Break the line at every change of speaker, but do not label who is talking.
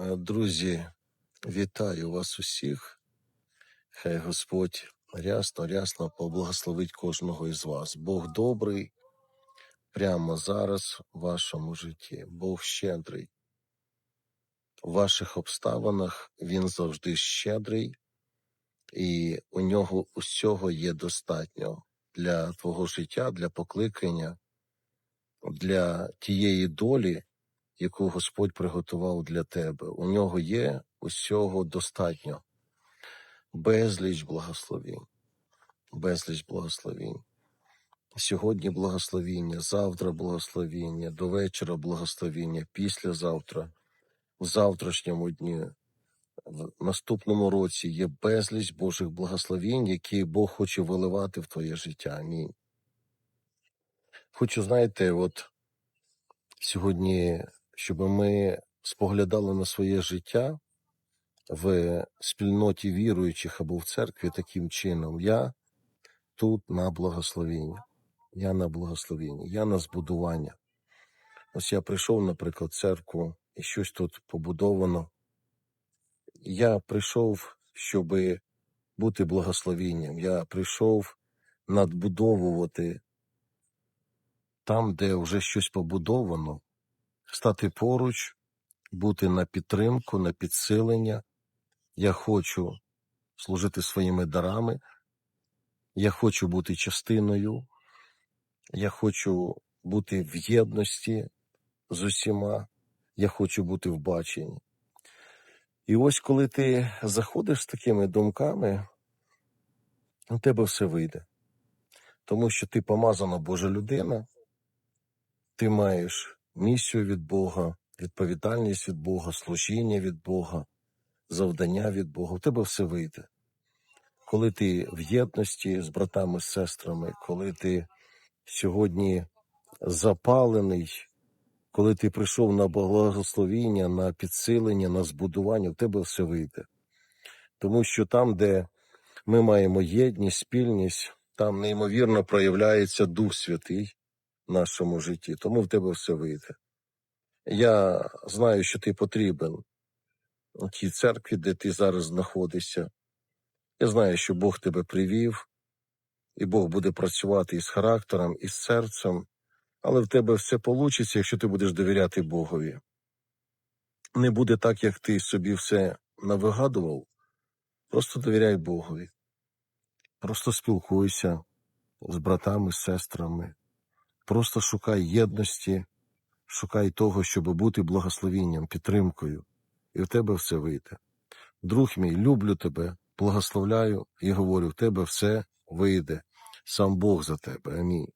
Е, Друзі, вітаю вас усіх. Хай Господь рясно, рясно поблагословить кожного із вас. Бог добрий прямо зараз в вашому житті. Бог щедрий. В ваших обставинах Він завжди щедрий, і у нього усього є достатньо для твого життя, для покликання, для тієї долі, яку Господь приготував для тебе. У нього є усього достатньо. Безліч благословінь. Безліч благословінь. Сьогодні благословіння, завтра благословіння, до вечора благословіння, післязавтра, в завтрашньому дні, в наступному році є безліч Божих благословінь, які Бог хоче виливати в твоє життя. Амінь. Хочу, знаєте, от сьогодні, щоб ми споглядали на своє життя в спільноті віруючих або в церкві таким чином. Я тут на благословіння. Я на благословіння, я на збудування. Ось я прийшов, наприклад, в церкву, і щось тут побудовано. Я прийшов, щоб бути благословінням. Я прийшов надбудовувати там, де вже щось побудовано, стати поруч, бути на підтримку, на підсилення. Я хочу служити своїми дарами. Я хочу бути частиною. Я хочу бути в єдності з усіма. Я хочу бути в баченні. І ось коли ти заходиш з такими думками, у тебе все вийде. Тому що ти помазана Божа людина, ти маєш місію від Бога, відповідальність від Бога, служіння від Бога, завдання від Бога. У тебе все вийде. Коли ти в єдності з братами, з сестрами, коли ти сьогодні запалений, коли ти прийшов на благословіння, на підсилення, на збудування, в тебе все вийде. Тому що там, де ми маємо єдність, спільність, там неймовірно проявляється Дух Святий в нашому житті, тому в тебе все вийде. Я знаю, що ти потрібен у тій церкві, де ти зараз знаходишся. Я знаю, що Бог тебе привів, і Бог буде працювати із характером, і з серцем, але в тебе все вийде, якщо ти будеш довіряти Богові. Не буде так, як ти собі все навигадував. Просто довіряй Богові. Просто спілкуйся з братами, з сестрами. Просто шукай єдності, шукай того, щоб бути благословінням, підтримкою, і в тебе все вийде. Друг мій, люблю тебе, благословляю і говорю, в тебе все вийде. Сам Бог за тебе. Амінь.